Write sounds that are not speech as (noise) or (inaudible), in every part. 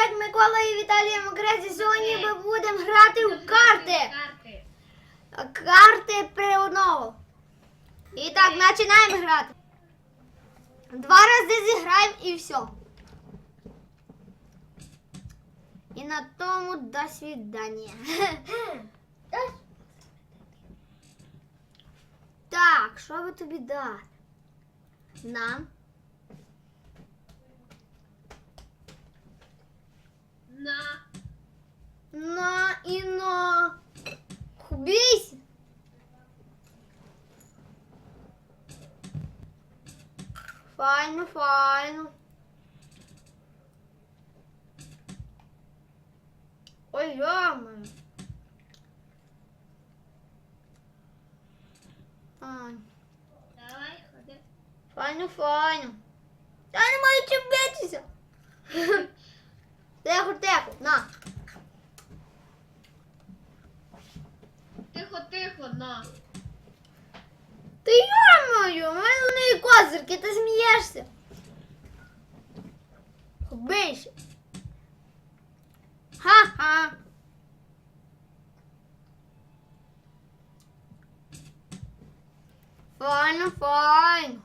як Микола і Віталія Мокреці. Сьогодні ми будемо грати в карти. Карти. Природного. І так, починаємо грати. Два рази зіграємо і все. І на тому до свидання. Так, що би тобі дати? Нам. На. На і на. Бійся. Файно, файно. Ой, яма. Ай, Давай, ходи. файно, файно. Я не маю чим битися. Тихо, тихо, на. Тихо, тихо, на. Ти йомою, у мене в неї козирки, ти смієшся. Бийся. Ха-ха. Файно, файно.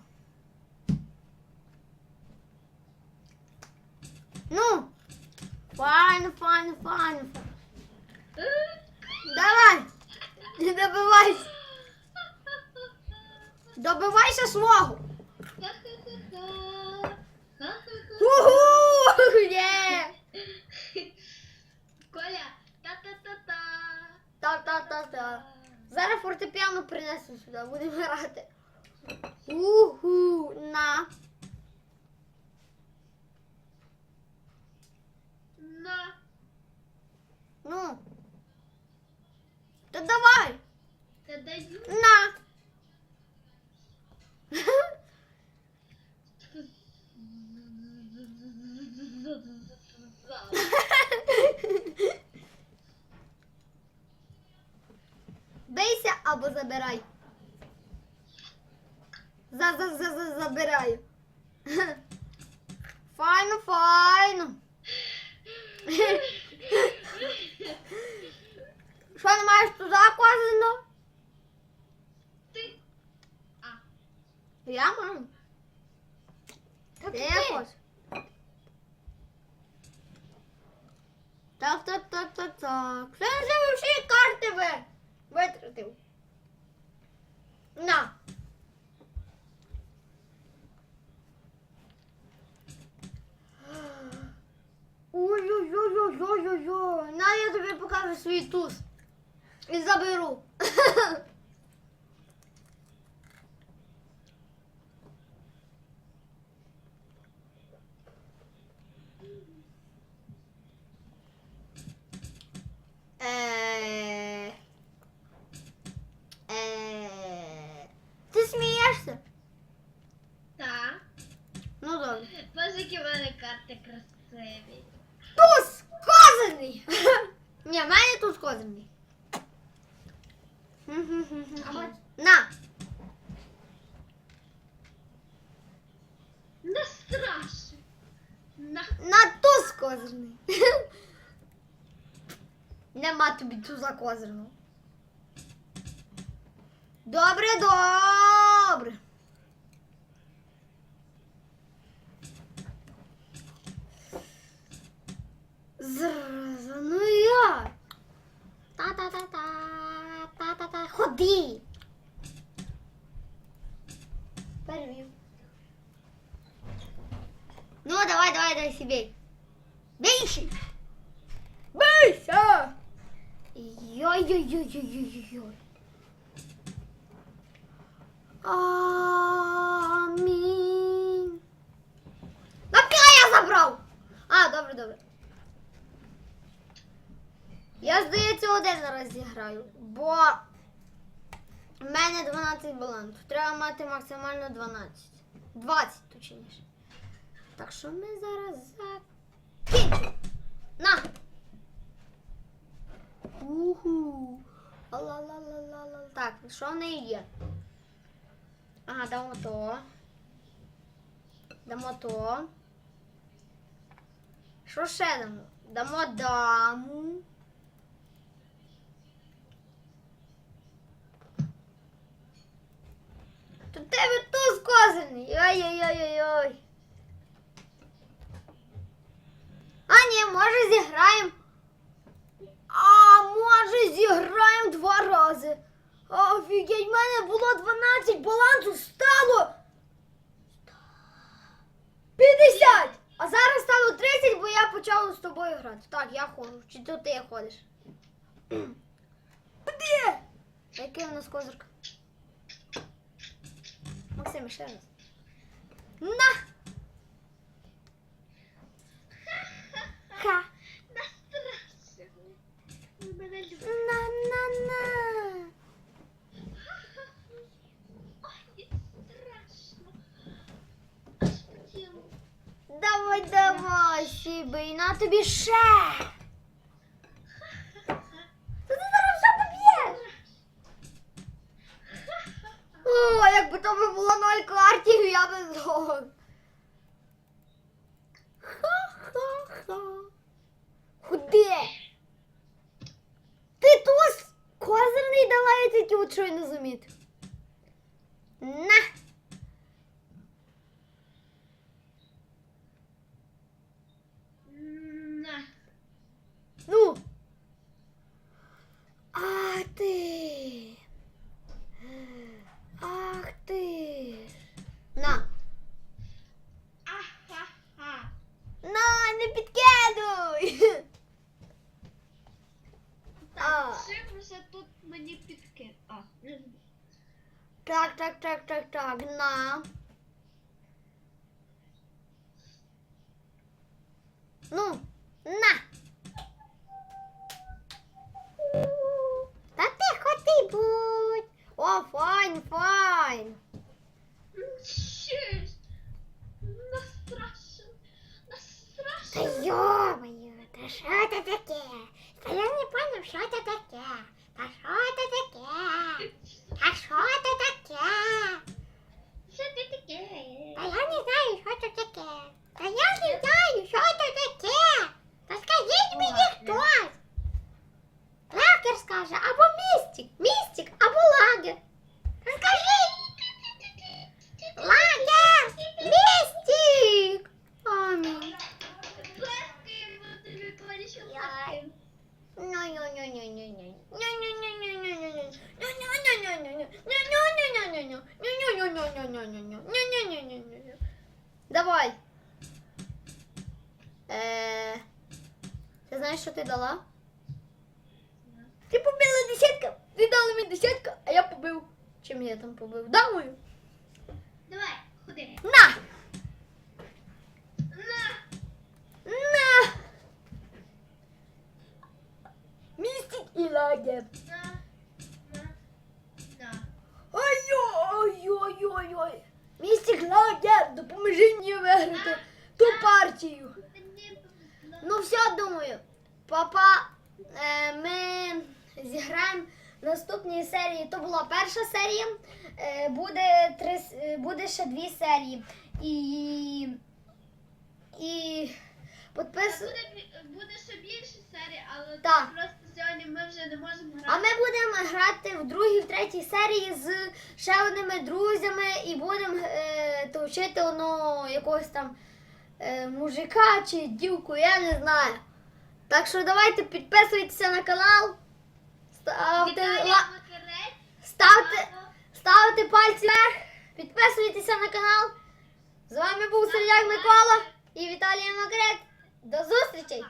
Ну, файно, файно, файно. Давай, не добивайся. Добивайся свого. Уху! Є! Коля, та-та-та-та. Та-та-та-та. Зараз фортепіано принесу сюди, будемо грати. Уху! На. На. Ну. Та давай. Та даю. На. Бийся або забирай. За, за, за, за, забираю. Файно, файно. Що не маєш туди козино? Ти. А. Я маю. Та Де ти. я хочу? Так, так, так, так, так. Це вже всі карти ви витратив. На. Ой-ой-ой-ой-ой-ой. На, я тобі покажу свій туз. І заберу. Е, е, Ти смієшся? Та. Ну добре. Боже, які в мене карти красиві. Туз козирний! (laughs) Ні, в мене туз козирний. На! Не страшно. На. На туз козирний. (laughs) Нема тобі туза козирного. Добре, добре. Зразу, ну я. Та-та-та-та, та-та-та. Ходи. Перевів. Ну, давай, давай, дай себе. Бейся. Бейся. Йой-йой-йой-йой-йой-йой. Амінь. Нафіга я забрав? А, добре, добре. Я, здається, один зараз зіграю, бо в мене 12 балансів. Треба мати максимально 12. 20, точніше. Так що ми зараз закінчимо. На! Уху. Ла-ла-ла-ла-ла. Так, що в неї є? Ага, дамо то. Дамо то. Що ще дамо? Дамо даму. Тут тебе туз козирний. Ой-ой-ой-ой-ой. А ні, може зіграємо. А може зіграємо два рази. Офігеть, в мене було 12, балансу стало 50. А зараз стало 30, бо я почала з тобою грати. Так, я ходжу. Чи то ти ходиш? Де? Який у нас козирка? Максим, ще раз. На! Ха! Настрашили. Ви мене любите. На-на-на! Ой, страшно. Аж по тілу. Давай, давай, Сібий, на тобі ще! Та ти зараз все поб'єш! О, якби то би було ноль картів, я Так, так, так, так, так, на. Ну, на. Та тихо ти будь. О, файн, файн. Щось. Та Настрашили. йо-моє, та що це таке? Та я не поняв, що це таке. Та що це таке? Та що це таке? Що це таке? Та я не знаю, що це таке. Та я не знаю, що це таке. Та скажіть мені хтось. Знаєш, що ти дала? Ти побила десятка. Ти дала мені десятку, а я побив. Чим я там побив? Дамою. Давай, ходи. На! На. На! Містик і лагер. На. На. На. Ой-ой-ой-ой-ой. Містик лагер, допоможи мені виграти ту партію. Мені повезло. Ну все, думаю. Папа, е, ми зіграємо в наступній серії. То була перша серія. Е, буде, три, е, буде ще дві серії. І. І. Підпис... Буде, буде ще більше серій, але Так. просто сьогодні ми вже не можемо грати. А ми будемо грати в другій, в третій серії з ще одними друзями і будемо е, товчити воно якогось там е, мужика чи дівку, я не знаю. Так що давайте підписуйтеся на канал, ставте, ла- ставте, ставте пальці вверх, підписуйтеся на канал. З вами був Сердяк Микола і Віталій Макрет. До зустрічей!